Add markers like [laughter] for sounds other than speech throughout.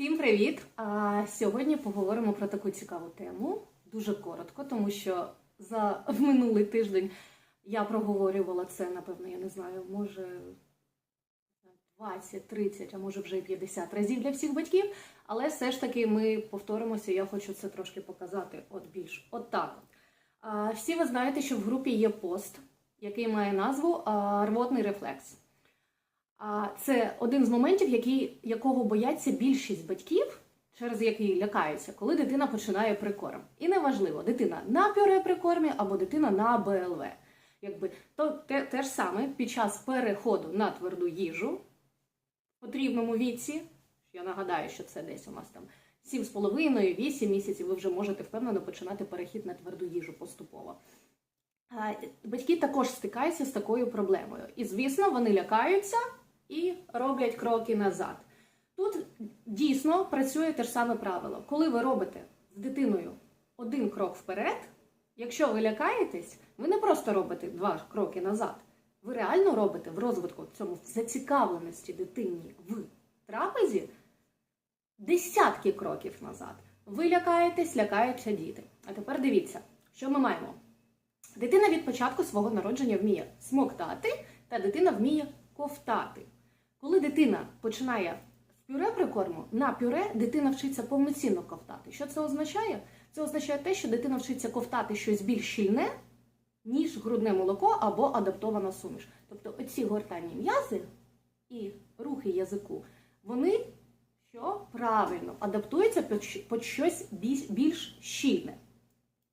Всім привіт! А сьогодні поговоримо про таку цікаву тему. Дуже коротко, тому що за [laughs] минулий тиждень я проговорювала це, напевно, я не знаю, може 20, 30, а може вже й 50 разів для всіх батьків. Але все ж таки ми повторимося, я хочу це трошки показати от більш от Всі ви знаєте, що в групі є пост, який має назву Рвотний рефлекс. Це один з моментів, який, якого бояться більшість батьків, через який лякаються, коли дитина починає прикорм. І неважливо, дитина на пюре прикормі або дитина на БЛВ. Якби то те, те ж саме під час переходу на тверду їжу в потрібному віці. Я нагадаю, що це десь у нас там 7,5-8 місяців. Ви вже можете впевнено починати перехід на тверду їжу поступово. Батьки також стикаються з такою проблемою. І, звісно, вони лякаються і роблять кроки назад. Тут дійсно працює те ж саме правило. Коли ви робите з дитиною один крок вперед, якщо ви лякаєтесь, ви не просто робите два кроки назад. Ви реально робите в розвитку цьому в зацікавленості дитині в трапезі десятки кроків назад. Ви лякаєтесь, лякаються діти. А тепер дивіться, що ми маємо. Дитина від початку свого народження вміє смоктати, та дитина вміє ковтати. Коли дитина починає з пюре прикорму, на пюре дитина вчиться повноцінно ковтати. Що це означає? Це означає те, що дитина вчиться ковтати щось більш щільне, ніж грудне молоко або адаптована суміш. Тобто оці гортанні м'язи і рухи язику, вони що правильно адаптуються під щось більш, щільне.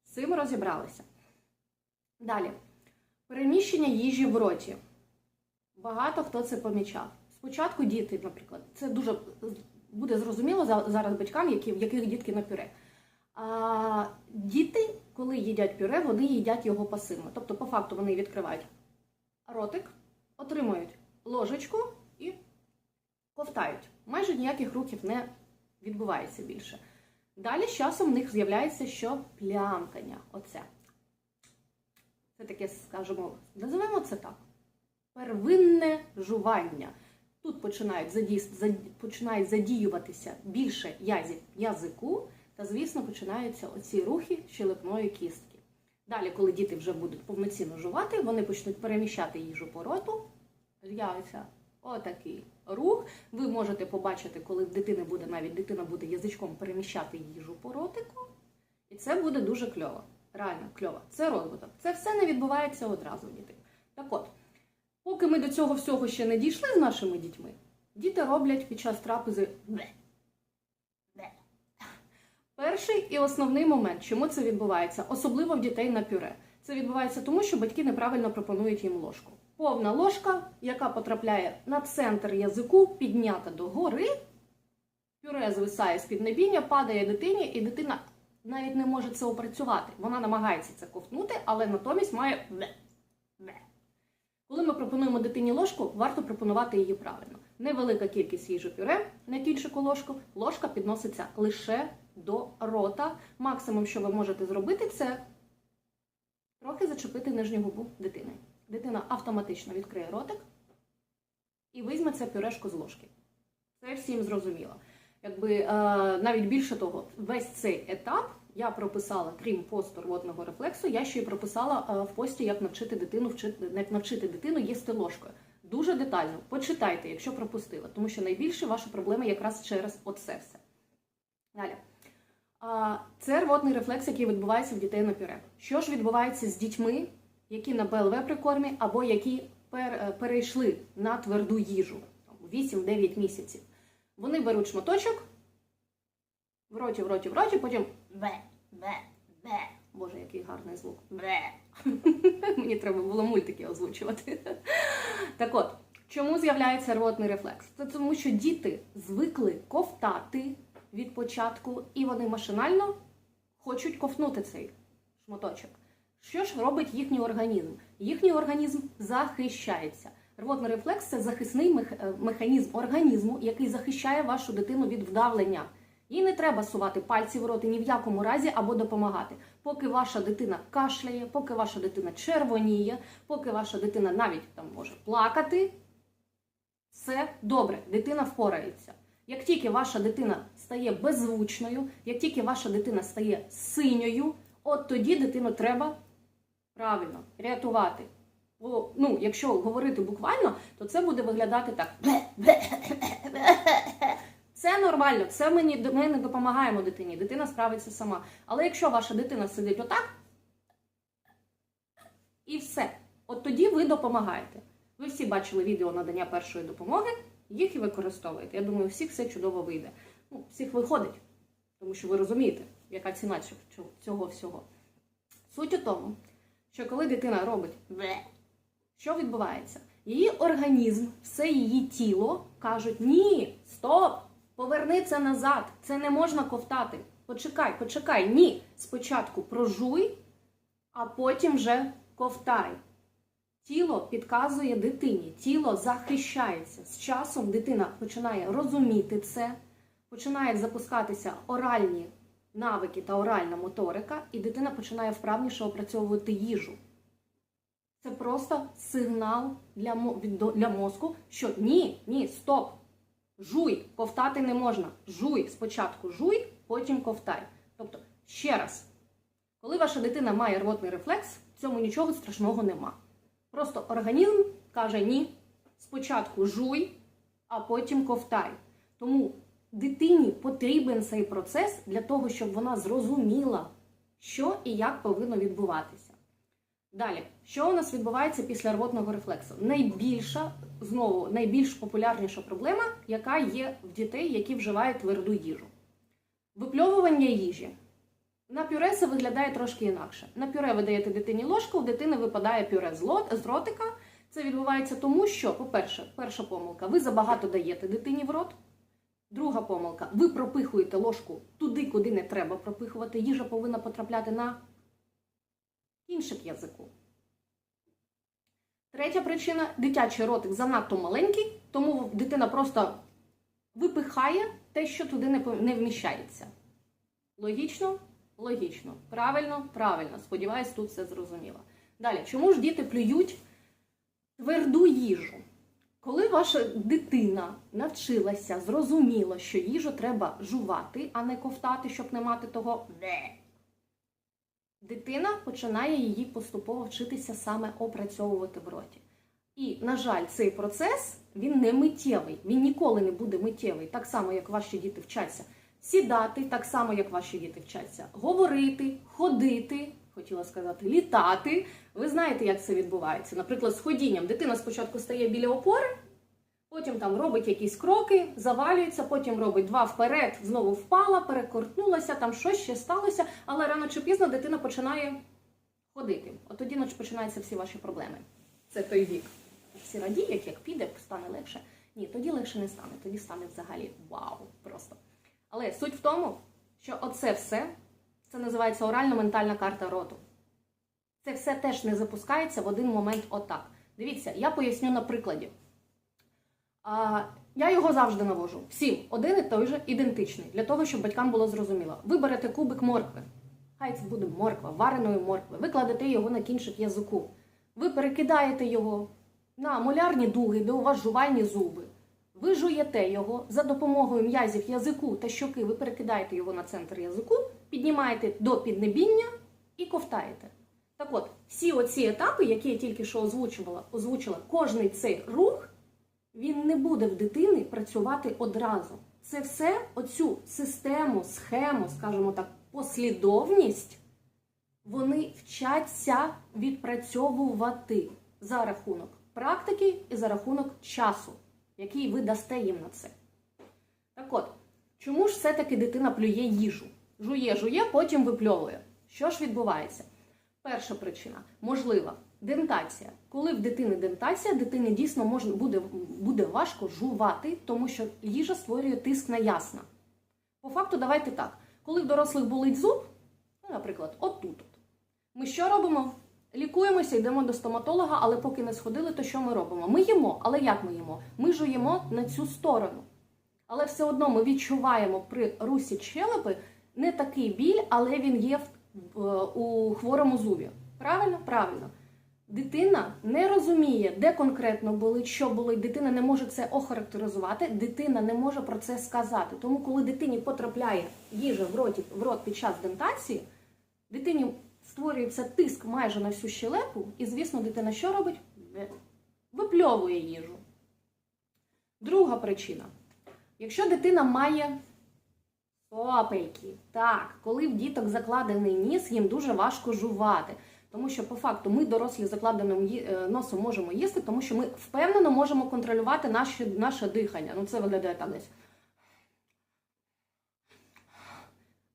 З цим розібралися. Далі. Переміщення їжі в роті. Багато хто це помічав. Спочатку діти, наприклад, це дуже буде зрозуміло зараз батькам, які, яких дітки на пюре. А, діти, коли їдять пюре, вони їдять його пасивно. Тобто, по факту, вони відкривають ротик, отримують ложечку і ковтають. Майже ніяких рухів не відбувається більше. Далі з часом в них з'являється що плямкання. Оце. Це таке, скажімо, називаємо це так. Первинне жування. Тут починають, задій... зад- починають задіюватися більше язик язику, та, звісно, починаються оці рухи щелепної кістки. Далі, коли діти вже будуть повноцінно жувати, вони почнуть переміщати їжу по роту, з'явиться отакий рух. Ви можете побачити, коли в буде навіть дитина буде язичком переміщати їжу по ротику, і це буде дуже кльово. Реально кльово. Це розвиток. Це все не відбувається одразу в дітей. Так от, поки ми до цього всього ще не дійшли з нашими дітьми, діти роблять під час трапези. Перший і основний момент, чому це відбувається, особливо в дітей на пюре. Це відбувається тому, що батьки неправильно пропонують їм ложку. Повна ложка, яка потрапляє на центр язику, піднята догори, пюре звисає з піднебіння, падає дитині, і дитина навіть не може це опрацювати. Вона намагається це ковтнути, але натомість має. Коли ми пропонуємо дитині ложку, варто пропонувати її правильно. Невелика кількість їжі пюре на кільчику ложку, ложка підноситься лише до рота. Максимум, що ви можете зробити, це трохи зачепити нижню губу дитини. Дитина автоматично відкриє ротик і візьме це пюрешко з ложки. Це всім зрозуміло. Якби е, навіть більше того, весь цей етап я прописала, крім посту рвотного рефлексу, я ще й прописала е, в пості, як навчити дитину вчити, навчити дитину їсти ложкою. Дуже детально почитайте, якщо пропустила, тому що найбільше ваші проблеми якраз через оце все. Далі. Це рвотний рефлекс, який відбувається в дітей на пюре. Що ж відбувається з дітьми, які на БЛВ прикормі або які е, перейшли на тверду їжу там, 8-9 місяців? Вони беруть шматочок, в роті, в роті, в роті, потім бе, бе, бе. Боже, який гарний звук. Бе. [laughs] Мені треба було мультики озвучувати. Так от, чому з'являється рвотний рефлекс? Це тому, що діти звикли ковтати від початку, і вони машинально хочуть ковтнути цей шматочок. Що ж робить їхній організм? Їхній організм захищається. Рвотний рефлекс це захисний механізм організму, який захищає вашу дитину від вдавлення. Їй не треба сувати пальці в роти ні в якому разі або допомагати. Поки ваша дитина кашляє, поки ваша дитина червоніє, поки ваша дитина навіть там може плакати, все добре, дитина впорається. Як тільки ваша дитина стає беззвучною, як тільки ваша дитина стає синьою, от тоді дитину треба правильно рятувати. Бо, ну, якщо говорити буквально, то це буде виглядати так. Це нормально, це ми, не допомагаємо дитині, дитина справиться сама. Але якщо ваша дитина сидить отак, і все, от тоді ви допомагаєте. Ви всі бачили відео надання першої допомоги, їх і використовуєте. Я думаю, всіх все чудово вийде. Ну, всіх виходить, тому що ви розумієте, яка ціна цього всього. Суть у тому, що коли дитина робить «ве», що відбувається? Її організм, все її тіло кажуть: ні, стоп, поверни це назад, це не можна ковтати. Почекай, почекай, ні. Спочатку прожуй, а потім вже ковтай. Тіло підказує дитині, тіло захищається. З часом дитина починає розуміти це, починають запускатися оральні навики та оральна моторика, і дитина починає вправніше опрацьовувати їжу. Це просто сигнал для мозку, що ні, ні, стоп. Жуй, ковтати не можна. Жуй, спочатку жуй, потім ковтай. Тобто, ще раз, коли ваша дитина має рвотний рефлекс, в цьому нічого страшного нема. Просто організм каже ні, спочатку жуй, а потім ковтай. Тому дитині потрібен цей процес для того, щоб вона зрозуміла, що і як повинно відбуватися. Далі, що у нас відбувається після рвотного рефлексу? Найбільша, знову, найбільш популярніша проблема, яка є в дітей, які вживають тверду їжу. Випльовування їжі. На пюре це виглядає трошки інакше. На пюре ви даєте дитині ложку, у дитини випадає пюре з ротика. Це відбувається тому, що, по-перше, перша помилка, ви забагато даєте дитині в рот. Друга помилка, ви пропихуєте ложку туди, куди не треба пропихувати. Їжа повинна потрапляти на кінчик язику. Третя причина дитячий ротик занадто маленький, тому дитина просто випихає те, що туди не, вміщається. Логічно? Логічно. Правильно? Правильно. Сподіваюсь, тут все зрозуміло. Далі, чому ж діти плюють тверду їжу? Коли ваша дитина навчилася, зрозуміла, що їжу треба жувати, а не ковтати, щоб не мати того «де», дитина починає її поступово вчитися саме опрацьовувати в роті. І, на жаль, цей процес він не миттєвий, він ніколи не буде миттєвий, так само, як ваші діти вчаться сідати, так само, як ваші діти вчаться говорити, ходити, хотіла сказати, літати. Ви знаєте, як це відбувається. Наприклад, з ходінням дитина спочатку стає біля опори, потім там робить якісь кроки, завалюється, потім робить два вперед, знову впала, перекортнулася, там щось ще сталося, але рано чи пізно дитина починає ходити. От тоді починаються всі ваші проблеми. Це той вік. Всі радіють, як піде, стане легше. Ні, тоді легше не стане, тоді стане взагалі вау просто. Але суть в тому, що оце все це називається орально-ментальна карта роту. Це все теж не запускається в один момент отак. Дивіться, я поясню на прикладі. А, я його завжди навожу. Всім один і той же ідентичний, для того, щоб батькам було зрозуміло. Ви берете кубик моркви. Хай це буде морква, вареної моркви. Ви кладете його на кінчик язику. Ви перекидаєте його на молярні дуги, де у вас жувальні зуби. Ви жуєте його за допомогою м'язів язику та щоки, ви перекидаєте його на центр язику, піднімаєте до піднебіння і ковтаєте. Так от, всі оці етапи, які я тільки що озвучувала, озвучила, кожний цей рух, він не буде в дитини працювати одразу. Це все оцю систему, схему, скажімо так, послідовність, вони вчаться відпрацьовувати за рахунок практики і за рахунок часу, який ви дасте їм на це. Так от, чому ж все-таки дитина плює їжу? Жує, жує, потім випльовує. Що ж відбувається? Перша причина можлива дентація. Коли в дитини дентація, дитині дійсно можна, буде, буде важко жувати, тому що їжа створює тиск на ясна. По факту, давайте так. Коли в дорослих болить зуб, ну, наприклад, отут. От, ми що робимо? Лікуємося, йдемо до стоматолога, але поки не сходили, то що ми робимо? Ми їмо, але як ми їмо? Ми жуємо на цю сторону. Але все одно ми відчуваємо при русі щелепи не такий біль, але він є в, у хворому зубі. Правильно? Правильно. Дитина не розуміє, де конкретно болить, що болить. Дитина не може це охарактеризувати, дитина не може про це сказати. Тому, коли дитині потрапляє їжа в роті в рот під час дентації, дитині створюється тиск майже на всю щелепу, і, звісно, дитина що робить? Випльовує їжу. Друга причина. Якщо дитина має сопельки, так, коли в діток закладений ніс, їм дуже важко жувати. Тому що по факту ми дорослі закладеним е, носом можемо їсти, тому що ми впевнено можемо контролювати наше, наше дихання. Ну це виглядає так десь.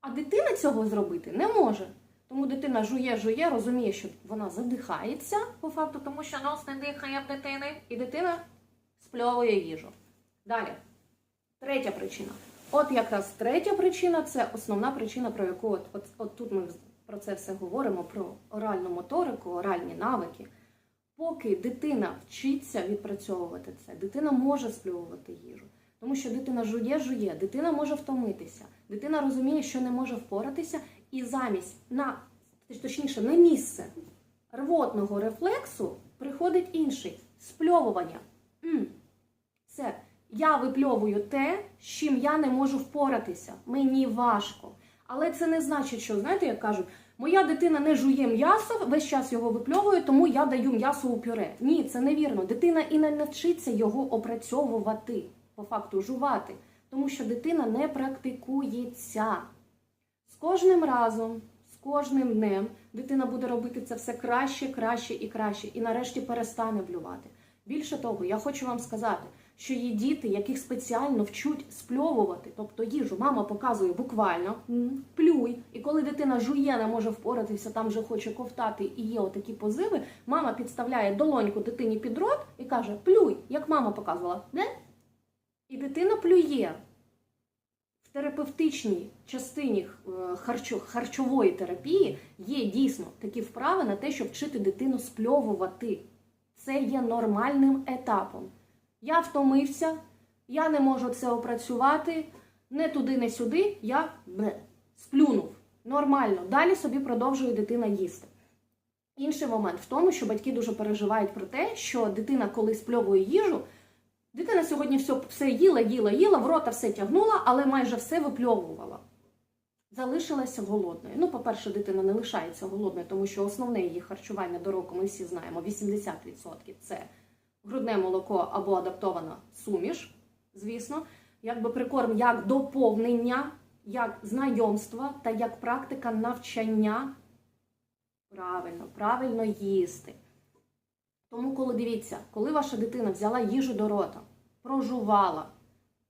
А дитина цього зробити не може. Тому дитина жує, жує, розуміє, що вона задихається по факту, тому що нос не дихає в дитини, і дитина спльовує їжу. Далі. Третя причина. От якраз третя причина це основна причина, про яку от, от, от тут ми про це все говоримо: про оральну моторику, оральні навики. Поки дитина вчиться відпрацьовувати це, дитина може сплювати їжу. Тому що дитина жує, жує, дитина може втомитися, дитина розуміє, що не може впоратися, і замість на точніше на місце рвотного рефлексу приходить інший спльовування. Це я випльовую те, з чим я не можу впоратися. Мені важко. Але це не значить, що, знаєте, як кажуть, моя дитина не жує м'ясо, весь час його випльовує, тому я даю м'ясо у пюре. Ні, це невірно. Дитина і не навчиться його опрацьовувати, по факту жувати, тому що дитина не практикується. З кожним разом, з кожним днем дитина буде робити це все краще, краще і краще, і нарешті перестане блювати. Більше того, я хочу вам сказати, що є діти, яких спеціально вчуть спльовувати, тобто їжу. Мама показує буквально плюй. І коли дитина жує, не може впоратися, там вже хоче ковтати і є отакі позиви, мама підставляє долоньку дитині під рот і каже: Плюй, як мама показувала, не? І дитина плює. В терапевтичній частині е, харчової терапії є дійсно такі вправи на те, щоб вчити дитину спльовувати. Це є нормальним етапом. Я втомився, я не можу це опрацювати, не туди, не сюди, я бе, сплюнув. Нормально. Далі собі продовжує дитина їсти. Інший момент в тому, що батьки дуже переживають про те, що дитина, коли спльовує їжу, дитина сьогодні все, все їла, їла, їла, в рота все тягнула, але майже все випльовувала. Залишилася голодною. Ну, по-перше, дитина не лишається голодною, тому що основне її харчування до року, ми всі знаємо, 80% це грудне молоко або адаптована суміш, звісно, якби прикорм як доповнення, як знайомства та як практика навчання правильно, правильно їсти. Тому, коли дивіться, коли ваша дитина взяла їжу до рота, прожувала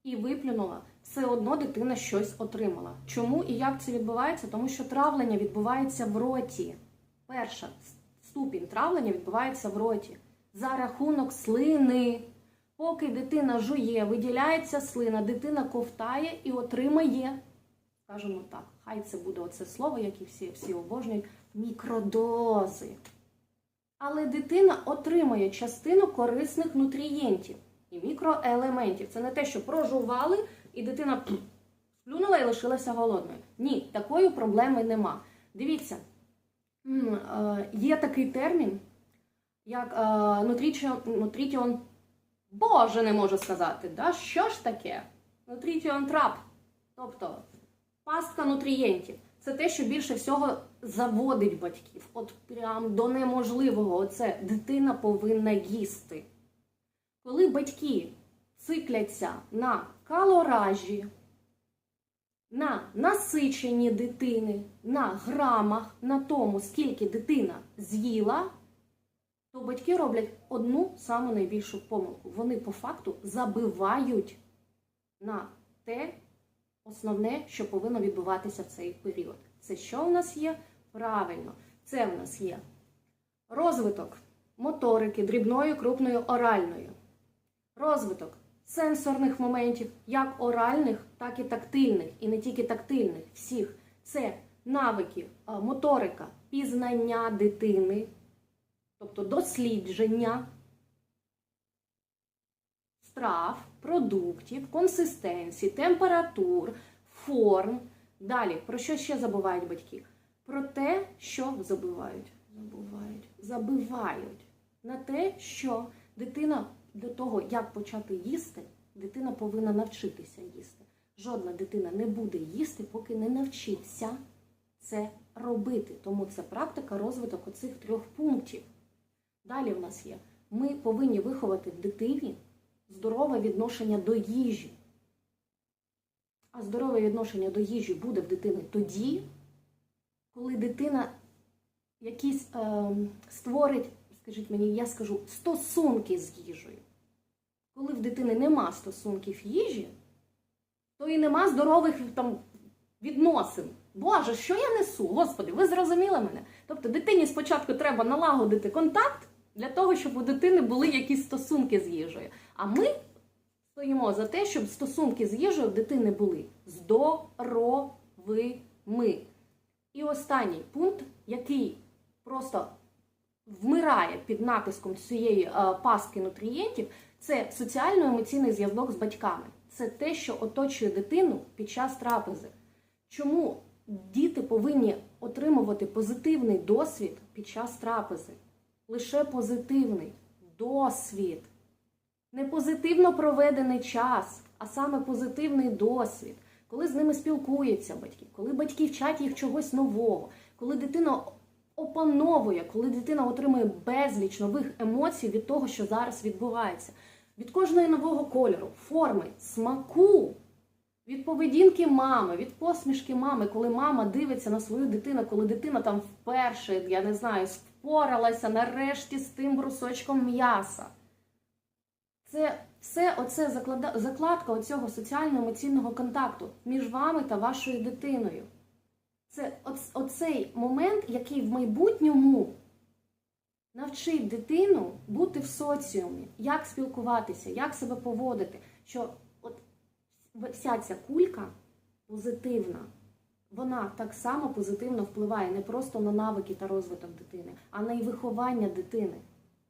і виплюнула, все одно дитина щось отримала. Чому і як це відбувається? Тому що травлення відбувається в роті. Перша ступінь травлення відбувається в роті за рахунок слини. Поки дитина жує, виділяється слина, дитина ковтає і отримає, скажімо так, хай це буде оце слово, яке всі, всі обожнюють, мікродози. Але дитина отримує частину корисних нутрієнтів і мікроелементів. Це не те, що прожували, і дитина пф, сплюнула і лишилася голодною. Ні, такої проблеми нема. Дивіться, е, є такий термін, як е, нутріціон, нутріціон, боже, не можу сказати, да? що ж таке? Нутріціон трап, тобто пастка нутрієнтів. Це те, що більше всього заводить батьків. От прям до неможливого. Оце дитина повинна їсти. Коли батьки цикляться на калоражі, на насиченні дитини, на грамах, на тому, скільки дитина з'їла, то батьки роблять одну саму найбільшу помилку. Вони по факту забивають на те основне, що повинно відбуватися в цей період. Це що в нас є? Правильно, це в нас є розвиток моторики дрібної, крупної, оральної, розвиток сенсорних моментів, як оральних, так і тактильних, і не тільки тактильних, всіх. Це навики, моторика, пізнання дитини, тобто дослідження страв, продуктів, консистенції, температур, форм. Далі, про що ще забувають батьки? Про те, що забувають. забувають, забивають на те, що дитина до того, як почати їсти, дитина повинна навчитися їсти. Жодна дитина не буде їсти, поки не навчиться це робити. Тому це практика розвиток оцих трьох пунктів. Далі в нас є. Ми повинні виховати в дитині здорове відношення до їжі. А здорове відношення до їжі буде в дитини тоді, коли дитина якісь е, створить, скажіть мені, я скажу, стосунки з їжею. Коли в дитини нема стосунків їжі, то і нема здорових там відносин. Боже, що я несу? Господи, ви зрозуміли мене? Тобто дитині спочатку треба налагодити контакт для того, щоб у дитини були якісь стосунки з їжею. А ми стоїмо за те, щоб стосунки з їжею в дитини були здоровими. І останній пункт, який просто вмирає під натиском цієї е, пастки нутрієнтів, це соціально-емоційний зв'язок з батьками. Це те, що оточує дитину під час трапези. Чому діти повинні отримувати позитивний досвід під час трапези? Лише позитивний досвід. Не позитивно проведений час, а саме позитивний досвід. Коли з ними спілкуються батьки, коли батьки вчать їх чогось нового, коли дитина опановує, коли дитина отримує безліч нових емоцій від того, що зараз відбувається, від кожної нового кольору, форми, смаку, від поведінки мами, від посмішки мами, коли мама дивиться на свою дитину, коли дитина там вперше, я не знаю, впоралася нарешті з тим брусочком м'яса. Це все оце закладка оцього соціально-емоційного контакту між вами та вашою дитиною. Це оц- оцей момент, який в майбутньому навчить дитину бути в соціумі, як спілкуватися, як себе поводити. Що от вся ця кулька позитивна, вона так само позитивно впливає не просто на навики та розвиток дитини, а на і виховання дитини.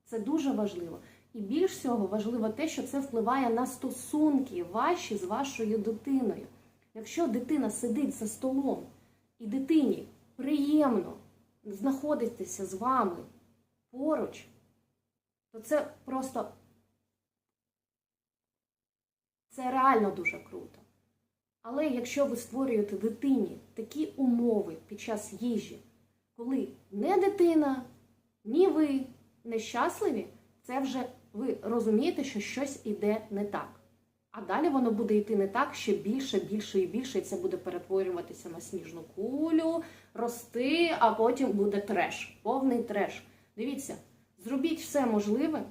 Це дуже важливо. І більш всього важливо те, що це впливає на стосунки ваші з вашою дитиною. Якщо дитина сидить за столом і дитині приємно знаходитися з вами поруч, то це просто це реально дуже круто. Але якщо ви створюєте дитині такі умови під час їжі, коли не дитина, ні ви нещасливі, це вже ви розумієте, що щось іде не так. А далі воно буде йти не так ще більше, більше і більше, і це буде перетворюватися на сніжну кулю, рости, а потім буде треш, повний треш. Дивіться, зробіть все можливе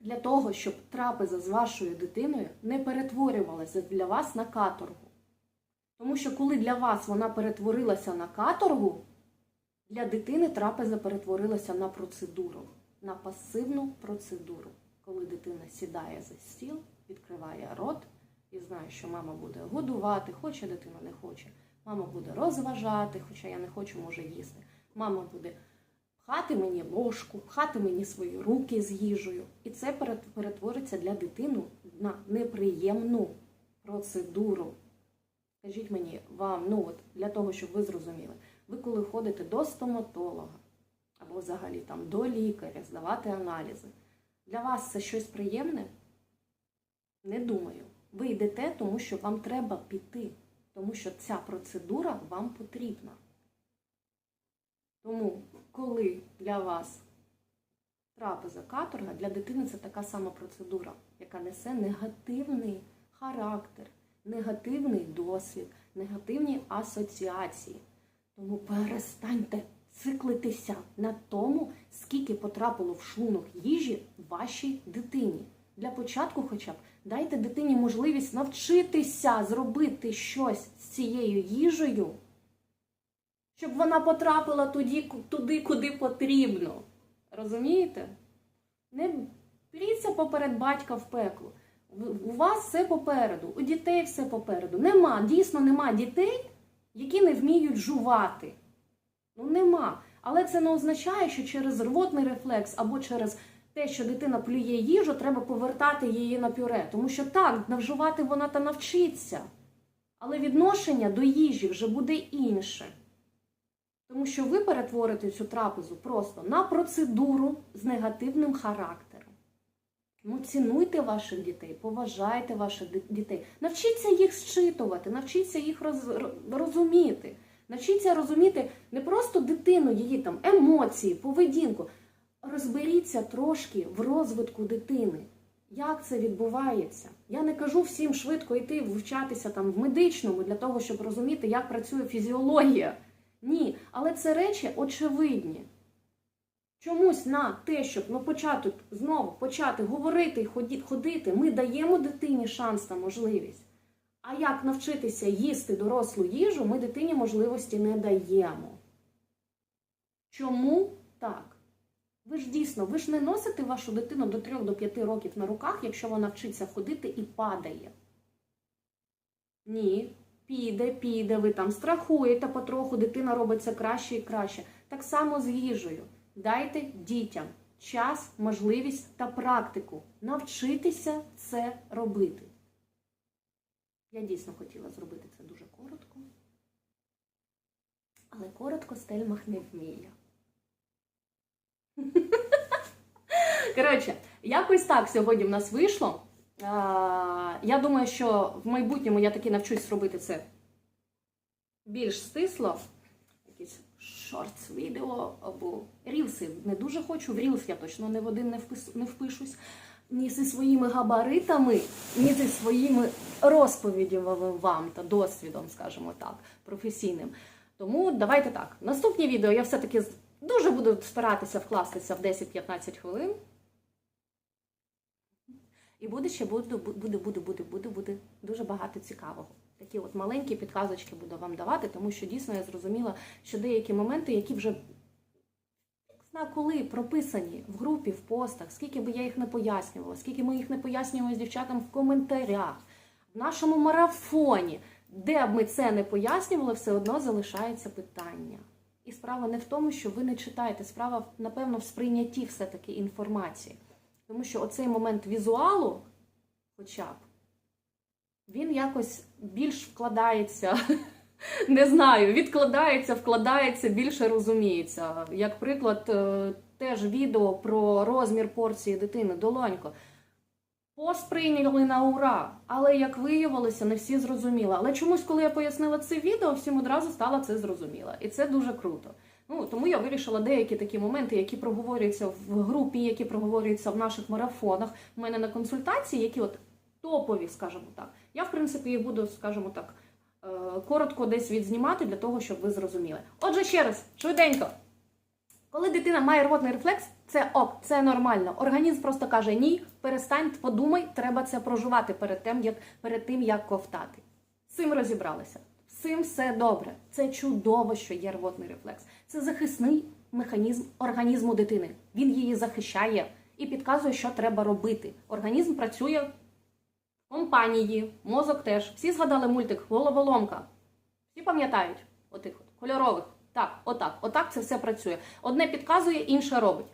для того, щоб трапеза з вашою дитиною не перетворювалася для вас на каторгу. Тому що коли для вас вона перетворилася на каторгу, для дитини трапеза перетворилася на процедуру, на пасивну процедуру. Коли дитина сідає за стіл, відкриває рот і знає, що мама буде годувати, хоче дитина не хоче. Мама буде розважати, хоча я не хочу, може їсти. Мама буде пхати мені ложку, пхати мені свої руки з їжею. І це перет- перетвориться для дитини на неприємну процедуру. Скажіть мені, вам, ну от для того, щоб ви зрозуміли, ви коли ходите до стоматолога або взагалі там до лікаря, здавати аналізи, для вас це щось приємне? Не думаю. Ви йдете, тому що вам треба піти, тому що ця процедура вам потрібна. Тому, коли для вас трапеза каторга, для дитини це така сама процедура, яка несе негативний характер, негативний досвід, негативні асоціації. Тому перестаньте циклитися на тому, скільки потрапило в шлунок їжі вашій дитині. Для початку, хоча б, дайте дитині можливість навчитися зробити щось з цією їжею, щоб вона потрапила туди, туди куди потрібно. Розумієте? Не беріться поперед батька в пекло. У вас все попереду, у дітей все попереду. Нема, дійсно нема дітей, які не вміють жувати. Ну нема. Але це не означає, що через рвотний рефлекс або через те, що дитина плює їжу, треба повертати її на пюре. Тому що так, навживати вона та навчиться. Але відношення до їжі вже буде інше. Тому що ви перетворите цю трапезу просто на процедуру з негативним характером. Ну, цінуйте ваших дітей, поважайте ваших дітей, навчіться їх зчитувати, навчіться їх роз, розуміти. Навчіться розуміти не просто дитину, її там емоції, поведінку. Розберіться трошки в розвитку дитини. Як це відбувається? Я не кажу всім швидко йти вивчатися там в медичному для того, щоб розуміти, як працює фізіологія. Ні, але це речі очевидні. Чомусь на те, щоб ну, почати знову почати говорити і ходити, ми даємо дитині шанс та можливість. А як навчитися їсти дорослу їжу, ми дитині можливості не даємо. Чому так? Ви ж дійсно, ви ж не носите вашу дитину до 3-5 років на руках, якщо вона вчиться ходити і падає. Ні, піде, піде, ви там страхуєте потроху, дитина робиться краще і краще. Так само з їжею. Дайте дітям час, можливість та практику навчитися це робити. Я дійсно хотіла зробити це дуже коротко. Але коротко Стельмах не вміє. [laughs] Коротше, якось так сьогодні в нас вийшло. Я думаю, що в майбутньому я таки навчусь робити це більш стисло. Шортс відео або рілси. Не дуже хочу. В рілс я точно не в один не, впис, не впишусь. Ні зі своїми габаритами, ні зі своїми розповідями вам та досвідом, скажімо так, професійним. Тому давайте так. Наступні відео я все-таки дуже буду старатися вкластися в 10-15 хвилин. І буде ще буде, буде, буде, буде, буде, буде дуже багато цікавого. Такі от маленькі підказочки буду вам давати, тому що дійсно я зрозуміла, що деякі моменти, які вже зна коли прописані в групі, в постах, скільки би я їх не пояснювала, скільки ми їх не пояснювали з дівчатам в коментарях, в нашому марафоні, де б ми це не пояснювали, все одно залишається питання. І справа не в тому, що ви не читаєте, справа, напевно, в сприйнятті все-таки інформації. Тому що оцей момент візуалу, хоча б, він якось більш вкладається, [laughs] не знаю, відкладається, вкладається, більше розуміється. Як приклад, е, теж відео про розмір порції дитини долонько. Пост прийняли на ура, але як виявилося, не всі зрозуміли. Але чомусь, коли я пояснила це відео, всім одразу стало це зрозуміло. І це дуже круто. Ну тому я вирішила деякі такі моменти, які проговорюються в групі, які проговорюються в наших марафонах. У мене на консультації, які от топові, скажімо так. Я, в принципі, їх буду, скажімо так, е, коротко десь відзнімати для того, щоб ви зрозуміли. Отже, ще раз, швиденько. Коли дитина має рвотний рефлекс, це ок, це нормально. Організм просто каже: ні, перестань, подумай, треба це проживати перед тим, як перед тим, як ковтати. З цим розібралися. З цим все добре. Це чудово, що є рвотний рефлекс. Це захисний механізм організму дитини. Він її захищає і підказує, що треба робити. Організм працює компанії, мозок теж. Всі згадали мультик Головоломка. Всі пам'ятають отих от кольорових. Так, отак, отак це все працює. Одне підказує, інше робить.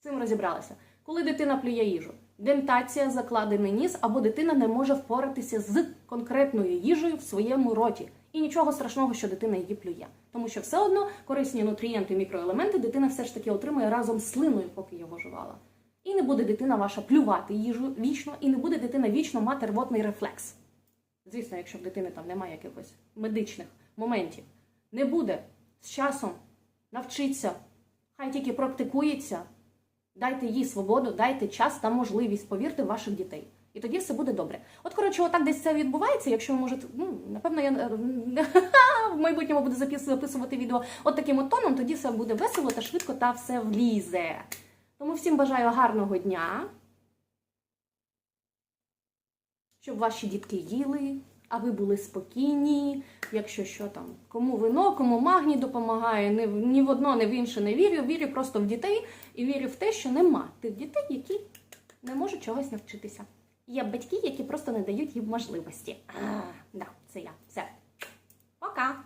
Цим розібралися. Коли дитина плює їжу, дентація, закладений ніс, або дитина не може впоратися з конкретною їжею в своєму роті. І нічого страшного, що дитина її плює. Тому що все одно корисні нутрієнти, мікроелементи дитина все ж таки отримує разом з слиною, поки його жувала. І не буде дитина ваша плювати їжу вічно, і не буде дитина вічно мати рвотний рефлекс. Звісно, якщо в дитини там немає якихось медичних моментів. Не буде з часом навчиться, хай тільки практикується. Дайте їй свободу, дайте час та можливість, повірте ваших дітей. І тоді все буде добре. От, коротше, отак десь це відбувається. Якщо ви можете, ну напевно, я [laughs] в майбутньому буду записувати відео от таким от тоном, тоді все буде весело та швидко та все влізе. Тому всім бажаю гарного дня, щоб ваші дітки їли, а ви були спокійні. Якщо що там, кому вино, кому магній допомагає, ні, в- ні в одно, ні в інше не вірю. Вірю просто в дітей і вірю в те, що нема тих дітей, які не можуть чогось навчитися. Є батьки, які просто не дають їм можливості. А, да, це я. Все. Пока!